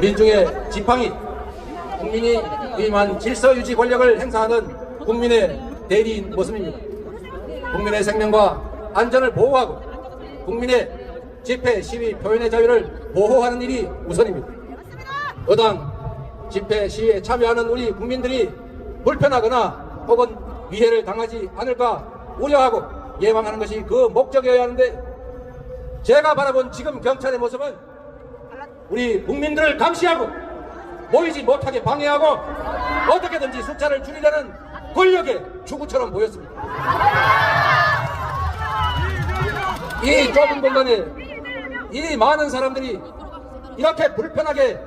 민중의 지팡이, 국민이 위임한 질서 유지 권력을 행사하는 국민의 대리인 모습입니다. 국민의 생명과 안전을 보호하고 국민의 집회, 시위, 표현의 자유를 보호하는 일이 우선입니다. 어당 집회, 시위에 참여하는 우리 국민들이 불편하거나 혹은 위해를 당하지 않을까 우려하고 예방하는 것이 그 목적이어야 하는데 제가 바라본 지금 경찰의 모습은 우리 국민들을 감시하고 모이지 못하게 방해하고 어떻게든지 숫자를 줄이려는 권력의 주구처럼 보였습니다. 이 좁은 공간에 이 많은 사람들이 이렇게 불편하게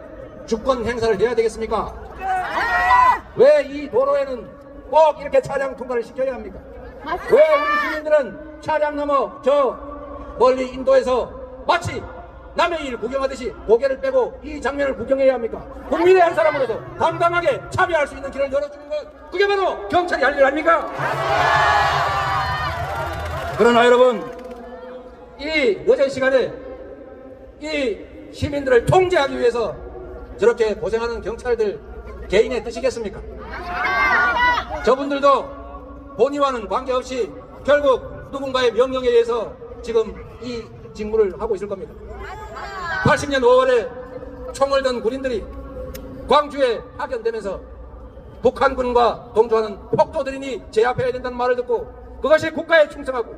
주권 행사를 해야 되겠습니까? 왜 이 도로에는 꼭 이렇게 차량 통과를 시켜야 합니까? 왜 우리 시민들은 차량 넘어 저 멀리 인도에서 마치 남의 일 구경하듯이 고개를 빼고 이 장면을 구경해야 합니까? 국민의 한 사람으로서 당당하게 참여할 수 있는 길을 열어주는 것 그게 바로 경찰이 할 일 아닙니까? 그러나 여러분 이 늦은 시간에 이 시민들을 통제하기 위해서 저렇게 고생하는 경찰들 개인의 뜻이겠습니까? 저분들도 본의와는 관계없이 결국 누군가의 명령에 의해서 지금 이 직무를 하고 있을 겁니다. 80년 5월에 총을 든 군인들이 광주에 파견되면서 북한군과 동조하는 폭도들이니 제압해야 된다는 말을 듣고 그것이 국가에 충성하고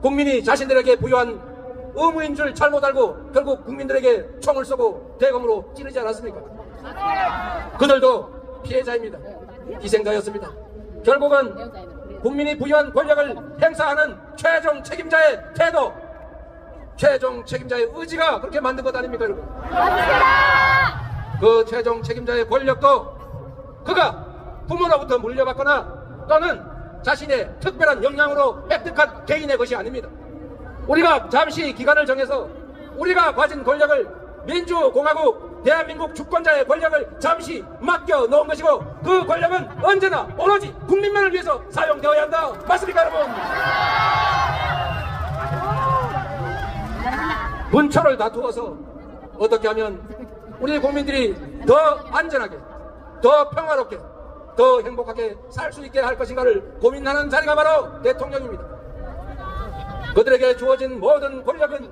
국민이 자신들에게 부여한 의무인 줄 잘못 알고 결국 국민들에게 총을 쏘고 대검으로 찌르지 않았습니까? 그들도 피해자입니다. 희생자였습니다. 결국은 국민이 부여한 권력을 행사하는 최종 책임자의 태도, 최종 책임자의 의지가 그렇게 만든 것 아닙니까, 여러분? 그 최종 책임자의 권력도 그가 부모로부터 물려받거나 또는 자신의 특별한 역량으로 획득한 개인의 것이 아닙니다. 우리가 잠시 기간을 정해서 우리가 가진 권력을 민주공화국 대한민국 주권자의 권력을 잠시 맡겨 놓은 것이고 그 권력은 언제나 오로지 국민만을 위해서 사용되어야 한다. 맞습니까 여러분? 문철을 다투어서 어떻게 하면 우리 국민들이 더 안전하게 더 평화롭게 더 행복하게 살 수 있게 할 것인가를 고민하는 자리가 바로 대통령입니다. 그들에게 주어진 모든 권력은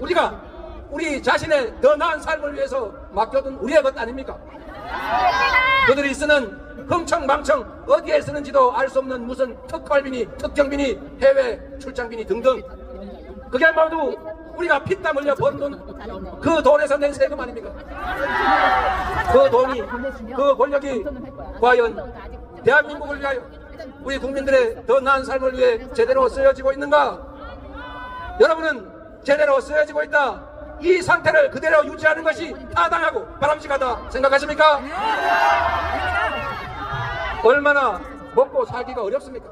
우리가 우리 자신의 더 나은 삶을 위해서 맡겨둔 우리의 것 아닙니까? 그들이 쓰는 흥청망청 어디에 쓰는지도 알 수 없는 무슨 특활비니 특경비니 해외 출장비니 등등 그게 모두 우리가 피땀 흘려 번 돈 그 돈에서 낸 세금 아닙니까? 그 돈이 그 권력이 과연 대한민국을 위하여 우리 국민들의 더 나은 삶을 위해 제대로 쓰여지고 있는가? 여러분은 제대로 쓰여지고 있다. 이 상태를 그대로 유지하는 것이 타당하고 바람직하다 생각하십니까? 얼마나 먹고 살기가 어렵습니까?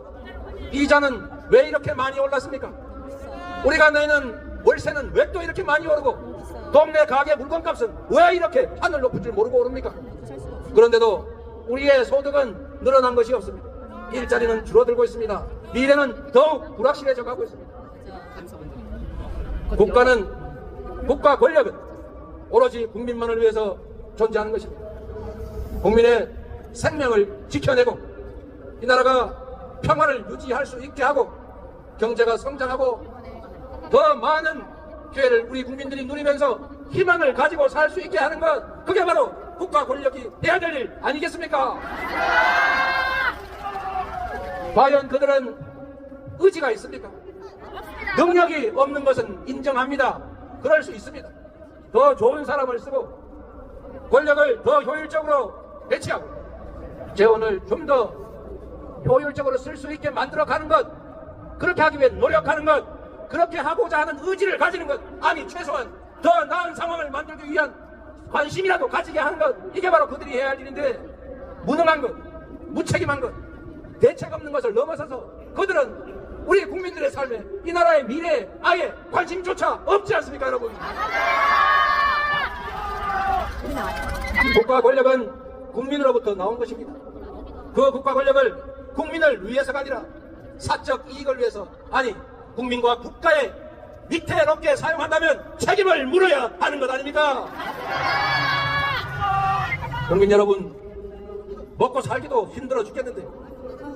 이자는 왜 이렇게 많이 올랐습니까? 우리가 내는 월세는 왜 또 이렇게 많이 오르고 동네 가게 물건값은 왜 이렇게 하늘 높은 줄 모르고 오릅니까? 그런데도 우리의 소득은 늘어난 것이 없습니다. 일자리는 줄어들고 있습니다. 미래는 더욱 불확실해져 가고 있습니다. 국가는 국가 권력은 오로지 국민만을 위해서 존재하는 것입니다. 국민의 생명을 지켜내고 이 나라가 평화를 유지할 수 있게 하고 경제가 성장하고 더 많은 기회를 우리 국민들이 누리면서 희망을 가지고 살 수 있게 하는 것 그게 바로 국가 권력이 해야 될 일 아니겠습니까? 과연 그들은 의지가 있습니까? 능력이 없는 것은 인정합니다. 그럴 수 있습니다. 더 좋은 사람을 쓰고 권력을 더 효율적으로 배치하고 재원을 좀 더 효율적으로 쓸 수 있게 만들어 가는 것 그렇게 하기 위해 노력하는 것 그렇게 하고자 하는 의지를 가지는 것 아니 최소한 더 나은 상황을 만들기 위한 관심이라도 가지게 하는 것 이게 바로 그들이 해야 할 일인데 무능한 것 무책임한 것 대책 없는 것을 넘어서서 그들은 우리 국민들의 삶에 이 나라의 미래에 아예 관심조차 없지 않습니까 여러분? 국가 권력은 국민으로부터 나온 것입니다. 그 국가 권력을 국민을 위해서가 아니라 사적 이익을 위해서 아니 국민과 국가의 밑에 높게 사용한다면 책임을 물어야 하는 것 아닙니까? 국민 여러분, 먹고 살기도 힘들어 죽겠는데,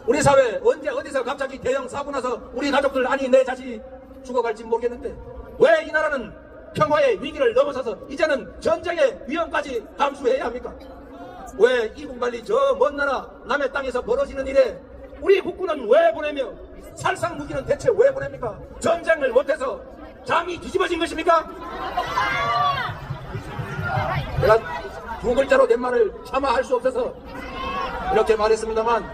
우리 사회 언제 어디서 갑자기 대형 사고 나서 우리 가족들 아니 내 자식이 죽어갈지 모르겠는데, 왜 이 나라는 평화의 위기를 넘어서서 이제는 전쟁의 위험까지 감수해야 합니까? 왜 이군관리 저 먼 나라 남의 땅에서 벌어지는 일에 우리 국군은 왜 보내며 살상 무기는 대체 왜 보냅니까? 전쟁을 못해서 장이 뒤집어진 것입니까? 내가 두 글자로 낸 말을 차마 할 수 없어서 이렇게 말했습니다만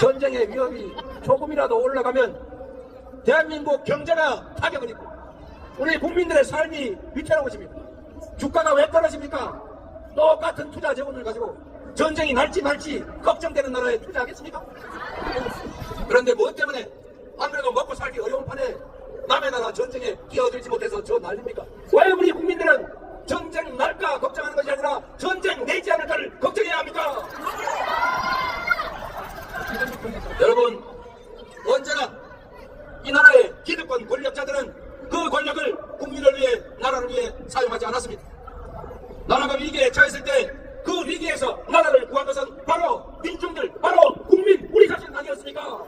전쟁의 위험이 조금이라도 올라가면 대한민국 경제가 타격을 입고 우리 국민들의 삶이 위태로워집니다. 주가가 왜 떨어집니까? 똑같은 투자 재원을 가지고 전쟁이 날지 말지 걱정되는 나라에 투자하겠습니까? 그런데 뭐 때문에 안 그래도 먹고 살기 어려운 판에 남의 나라 전쟁에 끼어들지 못해서 저 난립니까? 왜 우리 국민들은 전쟁 날까 걱정하는 것이 아니라 전쟁 내지 않을까를 걱정해야 합니까? 여러분 언제나 이 나라의 기득권 권력자들은 그 권력을 국민을 위해 나라를 위해 사용하지 않았습니다. 나라가 위기에 처했을 때 그 위기에서 나라를 구한 것은 바로 민중들, 바로 국민, 우리 자신 아니었습니까?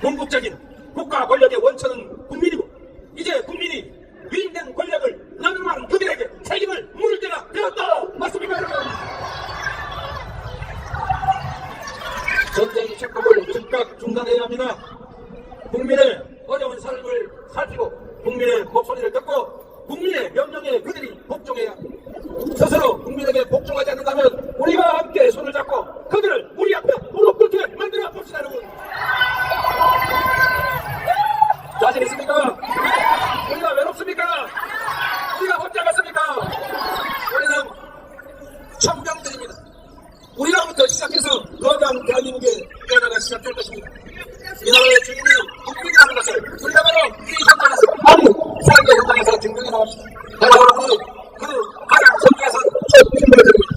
궁극적인 국가 권력의 원천은 국민이고 이제 국민이 위임된 권력을 나누는 그들에게 책임을 물을 때가 되었다 맞습니까 여러분? 전쟁의 책임을 즉각 중단해야 합니다. 국민의 어려운 삶을 살피고 국민의 목소리를 듣고 국민의 명령에 그들이 복종해야 합니다. 스스로 국민에게 복종하지 않는다면 우리가 함께 손을 잡고 그들을 우리 앞에 무릎 꿇게 만들어 봅시다 여러분. 자신 있습니까? 우리가 외롭습니까? 우리가 혼자 갔습니까? 우리는 천병들입니다. 우리로부터 시작해서 거대한 대한민국의 변화가 시작될 것입니다. 이 나라의 주인이 국민이라는 것을 우리가 바로 이 현장에서 아니 세계 현장에서 증명해 나갑시다. 내가 바로 그, 그 가장 선두에서 첫 힘을 드립니다.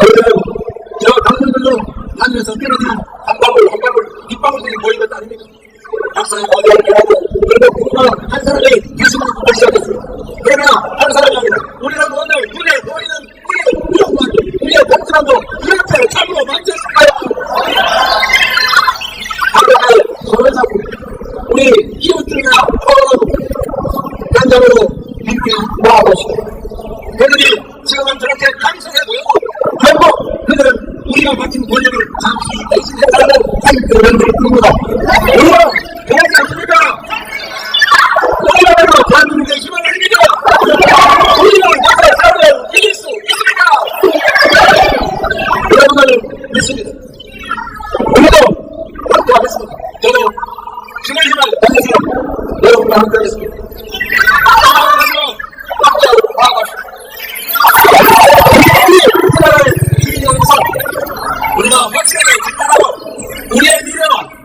그리고 저 당들들로 떨어지는 한 방울 한 방울 빗방울들이 모인 것 지금은 저렇게 강성해 보이고 결국 그들은 우리가 권력을 잠시 있습니다. 얼마나 대단하지 않습니까? 우리나라로 대한민국의 힘을 드립니다. 우리는 나라의 사람을 이길 수 있습니다. 여러분을 믿습니다. 오늘도 확보하겠습니다. 저도 주의 힘을 다해서 여러분과 함께 하겠습니다. 우리가 확실하게 Ele é melhor.